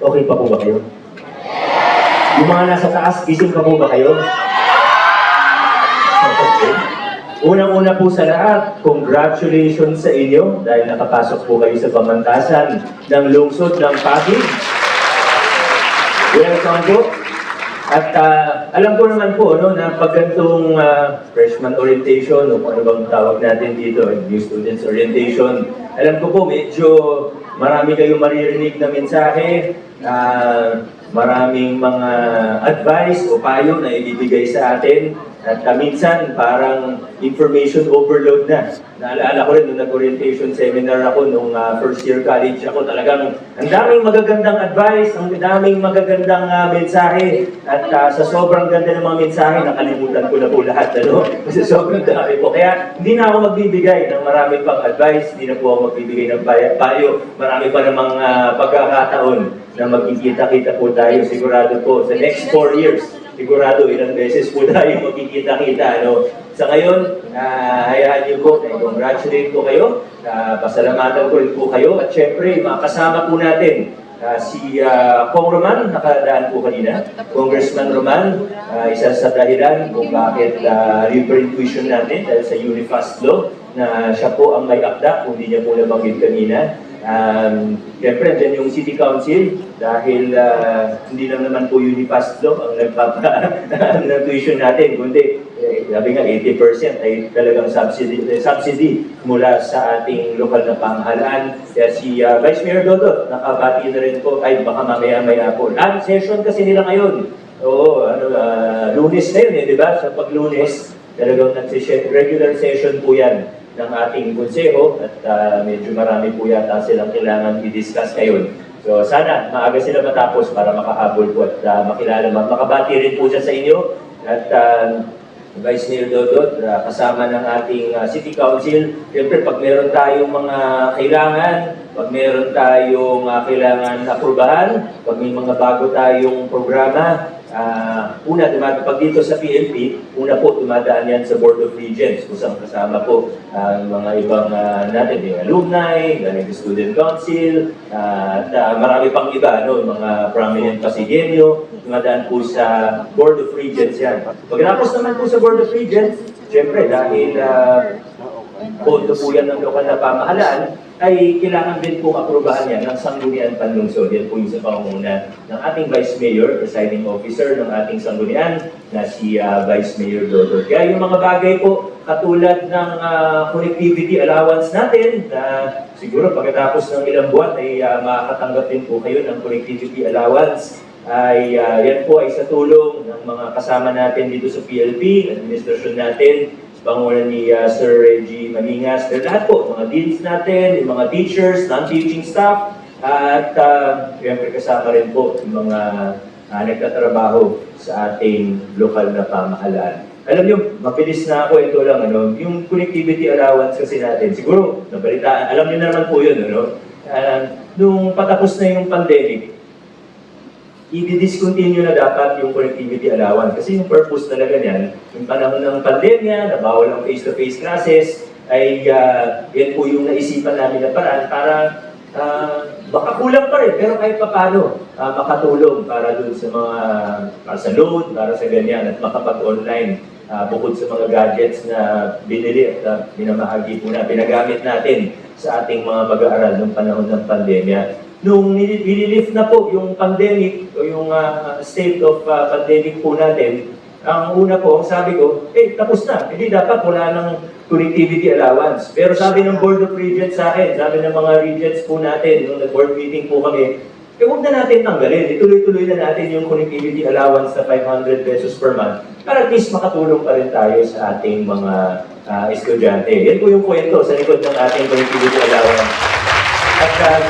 Okay pa po ba kayo? Yung mga nasa taas, gising pa po ba kayo? Okay. Unang-una po sa lahat, congratulations sa inyo dahil nakapasok po kayo sa pamantasan ng lungsod ng Pasig. Welcome po. At ah, alam ko naman po no, na pag ganitong ah, freshman orientation o ano bang tawag natin dito, new students orientation, alam ko po medyo marami kayong maririnig na mensahe, ah, maraming mga advice o payo na ibibigay sa atin. At ah, minsan parang information overload na. Naalala ko rin nung nag-orientation seminar ako nung ah, first year college ako talagang ang daming magagandang advice, ang daming magagandang ah, mensahe. At ah, sa sobrang ganda ng mga mensahe nakalimutan ko na po lahat ano? Kasi sobrang dami po. Kaya hindi na ako magbibigay ng marami pang advice hindi na po ako magbibigay ng pay- payo. Marami pa namang ah, pagkakataon na magkikita-kita po tayo sigurado po sa next four years sigurado ilang beses po tayo magkikita-kita. Ano? Sa ngayon, uh, hayaan niyo po, congratulate ko kayo, uh, pasalamatan ko rin po kayo, at syempre, makasama po natin ah, si uh, Kong Roman, nakadaan po kanina, Congressman Roman, ah, isa sa dahilan kung bakit uh, libre tuition natin dahil sa Unifast Law, na siya po ang may akda, kung hindi niya po nabanggit kanina. Um, Siyempre, dyan yung City Council, dahil ah, hindi lang naman po Unifast Law ang nagpapa ng tuition natin, kundi eh, sabi nga 80% ay talagang subsidy, eh, subsidy mula sa ating lokal na pamahalaan. Kaya si ah, Vice Mayor Dodot, nakabati na rin po, ay baka mamaya-maya po. Land session kasi nila ngayon. Oo, ano, ah, lunes na yun eh, di ba? Sa paglunes, talagang regular session po yan ng ating konseho at ah, medyo marami po yata silang kailangan i-discuss ngayon. So sana maaga sila matapos para makahabol po at ah, makilala, mak- makabati rin po siya sa inyo at ah, Vice Mayor Dodot, ah, kasama ng ating ah, City Council. Siyempre, pag meron tayong mga kailangan, pag meron tayong ah, kailangan aprubahan, pag may mga bago tayong programa, Ah, una, dumadaan, pag dito sa PNP, una po dumadaan yan sa Board of Regents, kusang kasama po ang mga ibang ah, natin, yung alumni, galing Student Council, ah, at ah, marami pang iba, no, mga prominent Pasigenyo, dumadaan po sa Board of Regents yan. Pagkatapos naman po sa Board of Regents, syempre dahil uh, Pondo po yan ng lokal na pamahalaan, ay kailangan din pong aprubahan yan ng sanggunian panlungsod. Yan po yung sa pangunguna ng ating Vice Mayor, presiding officer ng ating sanggunian na si ah, Vice Mayor Dodot. Kaya yung mga bagay po, katulad ng ah, connectivity allowance natin, na siguro pagkatapos ng ilang buwan ay ah, makakatanggap din po kayo ng connectivity allowance ay ah, yan po ay sa tulong ng mga kasama natin dito sa PLP, administrasyon natin, pangunan ni ah, Sir Reggie Maningas, at lahat po, mga deans natin, yung mga teachers, non-teaching staff, at uh, siyempre kasama rin po yung mga ah, nagtatrabaho sa ating lokal na pamahalaan. Alam niyo, mabilis na ako ito lang, ano, yung connectivity allowance kasi natin, siguro, nabalitaan, alam niyo naman po yun, ano, Ah, nung patapos na yung pandemic, i-discontinue na dapat yung connectivity allowance. Kasi yung purpose talaga niyan, yung panahon ng pandemya, na bawal ang face-to-face classes, ay ah, yan po yung naisipan namin na paraan para ah, baka kulang pa rin, pero kahit papano ah, makatulong para dun sa mga, para sa load, para sa ganyan, at makapag-online ah, bukod sa mga gadgets na binili at ah, binamahagi po na, pinagamit natin sa ating mga mag-aaral noong panahon ng pandemya nung nili- nililift na po yung pandemic o yung ah, state of ah, pandemic po natin, ang una po, ang sabi ko, eh, tapos na. Hindi dapat wala ng connectivity allowance. Pero sabi ng Board of Regents sa akin, sabi ng mga regents po natin, nung nag-board meeting po kami, eh, huwag na natin tanggalin. Ituloy-tuloy na natin yung connectivity allowance na 500 pesos per month para at least makatulong pa rin tayo sa ating mga ah, estudyante. Yan po yung kwento sa likod ng ating connectivity allowance. At ah,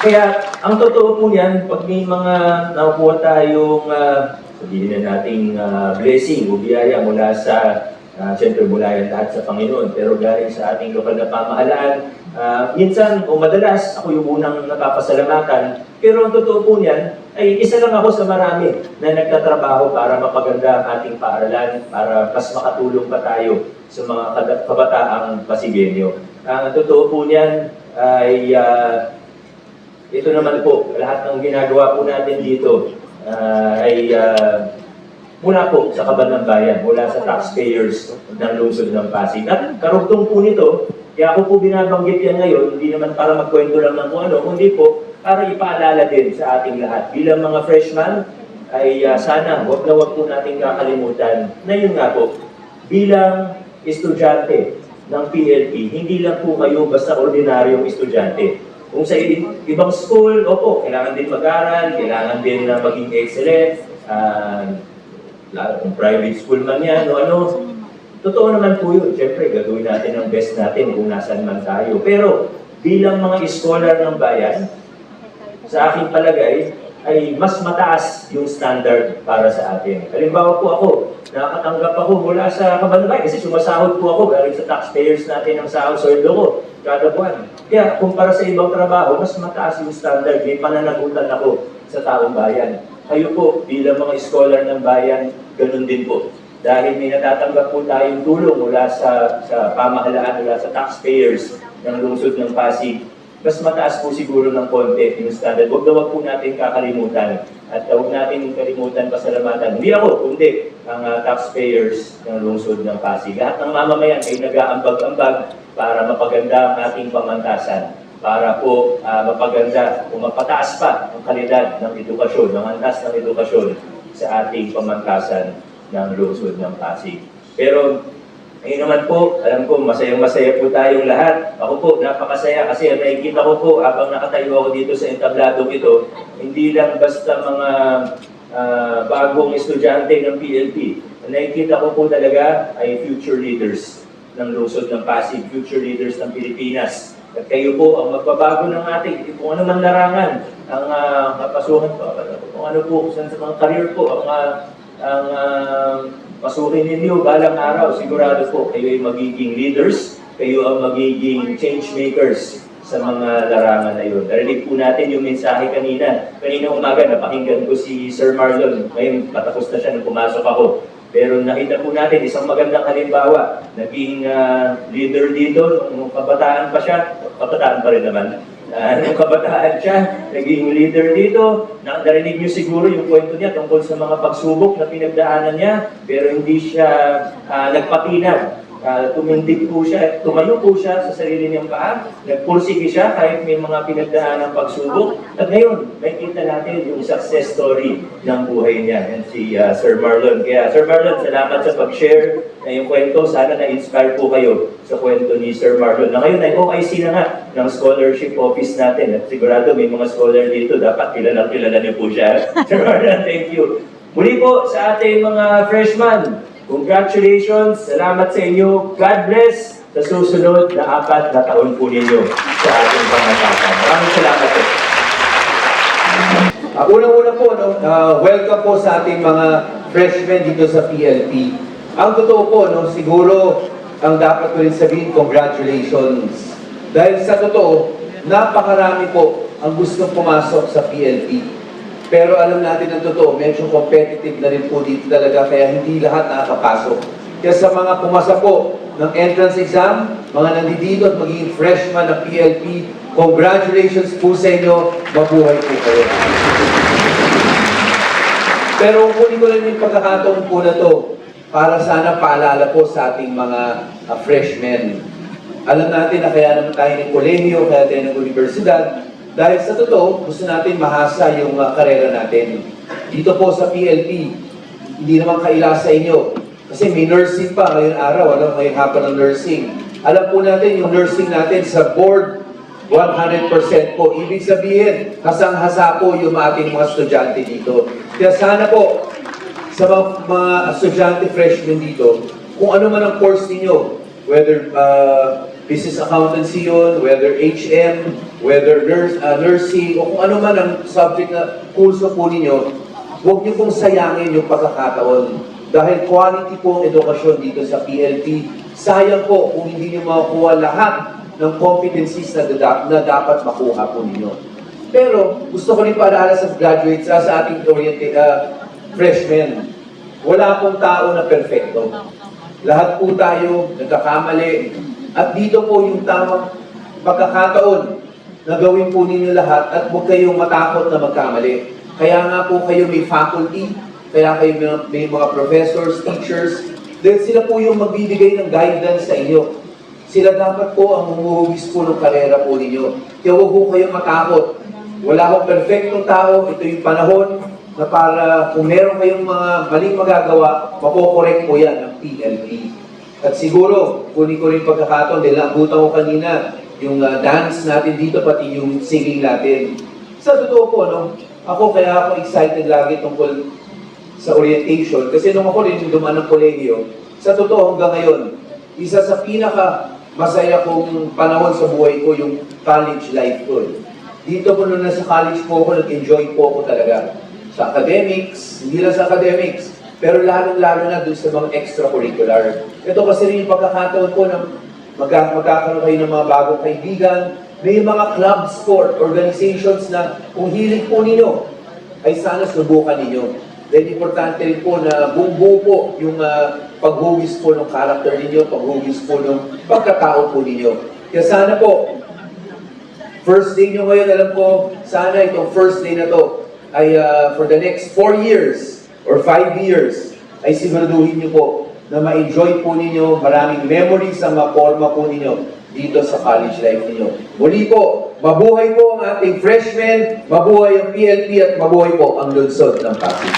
kaya, ang totoo po niyan, pag may mga nakukuha tayong, uh, sabihin na nating ah, blessing o biyaya mula sa, uh, siyempre mula yan lahat sa Panginoon, pero galing sa ating lokal na pamahalaan, ah, minsan o madalas ako yung unang napapasalamatan, pero ang totoo po niyan, ay isa lang ako sa marami na nagtatrabaho para mapaganda ang ating paaralan, para mas makatulong pa tayo sa mga kabataang Pasigenyo. Ang totoo po niyan ay ah, ito naman po, lahat ng ginagawa po natin dito ah, ay ah, mula po sa kaban ng bayan, mula sa taxpayers ng lungsod ng Pasig. At karugtong po nito, kaya ako po binabanggit yan ngayon, hindi naman para magkwento lang ng kung ano, kundi po para ipaalala din sa ating lahat. Bilang mga freshman, ay ah, sana wag na wag po natin kakalimutan na yun nga po, bilang estudyante ng PLP, hindi lang po kayo basta ordinaryong estudyante. Kung sa ibang school, opo, kailangan din mag-aral, kailangan din na maging excellent, kung private school man yan o ano. Totoo naman po yun. Siyempre, gagawin natin ang best natin kung nasan man tayo. Pero bilang mga scholar ng bayan, sa aking palagay, ay mas mataas yung standard para sa atin. Halimbawa po ako, nakakatanggap ako mula sa kabanabay kasi sumasahod po ako galing sa taxpayers natin ng sahod sweldo ko kada buwan. Kaya kumpara sa ibang trabaho, mas mataas yung standard. May pananagutan ako sa taong bayan. Kayo po, bilang mga scholar ng bayan, ganun din po. Dahil may natatanggap po tayong tulong mula sa, sa pamahalaan, mula sa taxpayers ng lungsod ng Pasig, mas mataas po siguro ng konti yung standard. Huwag na huwag po natin kakalimutan. At huwag natin kalimutan pasalamatan. Hindi ako, kundi ang uh, taxpayers ng lungsod ng Pasig. Lahat ng mamamayan ay nag-aambag-ambag para mapaganda ang ating pamantasan. Para po uh, mapaganda o mapataas pa ang kalidad ng edukasyon, ng antas ng edukasyon sa ating pamantasan ng lungsod ng Pasig. Pero ngayon naman po, alam ko, masayang-masaya po tayong lahat. Ako po, napakasaya kasi nakikita ko po habang nakatayo ako dito sa entabladong ito, hindi lang basta mga ah, bagong estudyante ng PLP. Ang nakikita ko po talaga ay future leaders ng lungsod ng Pasig, future leaders ng Pilipinas. At kayo po ang magbabago ng ating, kung ano man larangan, ang uh, kapasuhan po, kung ano po, sa mga career po, ang ah, ang ah, pasukin ninyo balang araw, sigurado po kayo ay magiging leaders, kayo ang magiging change makers sa mga larangan na yun. Narinig po natin yung mensahe kanina. Kanina umaga, napakinggan ko si Sir Marlon. Ngayon, patapos na siya nung pumasok ako. Pero nakita po natin isang magandang halimbawa. Naging ah, leader dito nung kabataan pa siya. Kabataan pa rin naman. Ah, nung kabataan siya, naging leader dito. Na, narinig niyo siguro yung kwento niya tungkol sa mga pagsubok na pinagdaanan niya, pero hindi siya ah, nagpatinag. Ah, tumindig po siya, tumayo po siya sa sarili niyang paa, nagpursige siya kahit may mga pinagdaanan ng pagsubok. At ngayon, makikita natin yung success story ng buhay niya, yan si ah, Sir Marlon. Kaya Sir Marlon, salamat sa pag-share na yung kwento. Sana na-inspire po kayo sa kwento ni Sir Marlon. Na ngayon ay OIC na nga ng scholarship office natin. At sigurado may mga scholar dito, dapat kilala kilala niyo po siya. Sir Marlon, thank you. Muli po sa ating mga freshman, congratulations, salamat sa inyo, God bless sa susunod na apat na taon po ninyo sa ating pangatasan. Maraming salamat po. Uh, Unang-una po, no, uh, welcome po sa ating mga freshmen dito sa PLP. Ang totoo po, no, siguro ang dapat ko rin sabihin, congratulations. Dahil sa totoo, napakarami po ang gustong pumasok sa PLP. Pero alam natin ang totoo, medyo competitive na rin po dito talaga, kaya hindi lahat nakakapasok. Kaya sa mga pumasa po ng entrance exam, mga nandito at magiging freshman ng PLP, congratulations po sa inyo, mabuhay po kayo. Pero kunin ko lang yung pagkakataon po na to para sana paalala po sa ating mga uh, freshmen. Alam natin na kaya naman tayo ng kolehiyo, kaya tayo ng universidad, dahil sa totoo, gusto natin mahasa yung uh, karera natin. Dito po sa PLP, hindi naman kaila sa inyo. Kasi may nursing pa ngayon araw, alam ngayong hapon ng nursing. Alam po natin yung nursing natin sa board 100% po. Ibig sabihin, hasang-hasa po yung ating mga estudyante dito. Kaya sana po, sa mga, mga estudyante freshmen dito, kung ano man ang course ninyo, whether uh, business accountancy yun, whether HM, whether nurse, uh, nursing, o kung ano man ang subject na kurso po ninyo, huwag niyo pong sayangin yung pagkakataon. Dahil quality po ang edukasyon dito sa PLP. Sayang po kung hindi niyo makukuha lahat ng competencies na, da- na dapat makuha po ninyo. Pero gusto ko rin paalala sa graduates, sa, sa ating oriented, uh, freshmen, wala pong tao na perfecto. Lahat po tayo nagkakamali. At dito po yung tamang pagkakataon na gawin po ninyo lahat at huwag kayong matakot na magkamali. Kaya nga po kayo may faculty, kaya kayo may, may mga professors, teachers, dahil sila po yung magbibigay ng guidance sa inyo. Sila dapat po ang humuhugis po ng karera po ninyo. Kaya huwag po kayong matakot. Wala akong perfectong tao, ito yung panahon na para kung meron kayong mga maling magagawa, mapokorek po yan ng PLP. At siguro, kunin ko rin pagkakataon, dahil nabutan ko kanina, yung ah, dance natin dito, pati yung singing natin. Sa totoo po, no, ako kaya ako excited lagi tungkol sa orientation. Kasi nung ako rin duman ng kolehiyo, sa totoo hanggang ngayon, isa sa pinaka masaya kong panahon sa buhay ko yung college life ko. eh. Dito po nung nasa college po ako, nag-enjoy po ako talaga. Sa academics, hindi lang sa academics, pero lalong-lalo na dun sa mga extracurricular. Ito kasi rin yung pagkakataon po na magka magkakaroon kayo ng mga bagong kaibigan, may mga club sport, organizations na kung hilig po ninyo, ay sana subukan ninyo. Then importante rin po na bumbu po yung ah, paghugis po ng character ninyo, paghugis po ng pagkatao po ninyo. Kaya sana po, first day nyo ngayon, alam ko, sana itong first day na to ay ah, for the next four years or five years, ay siguraduhin nyo po na ma-enjoy po ninyo, maraming memories ang maporma po ninyo dito sa college life ninyo. Muli po, mabuhay po ang ating freshmen, mabuhay ang PLP at mabuhay po ang lunsod ng Pasig.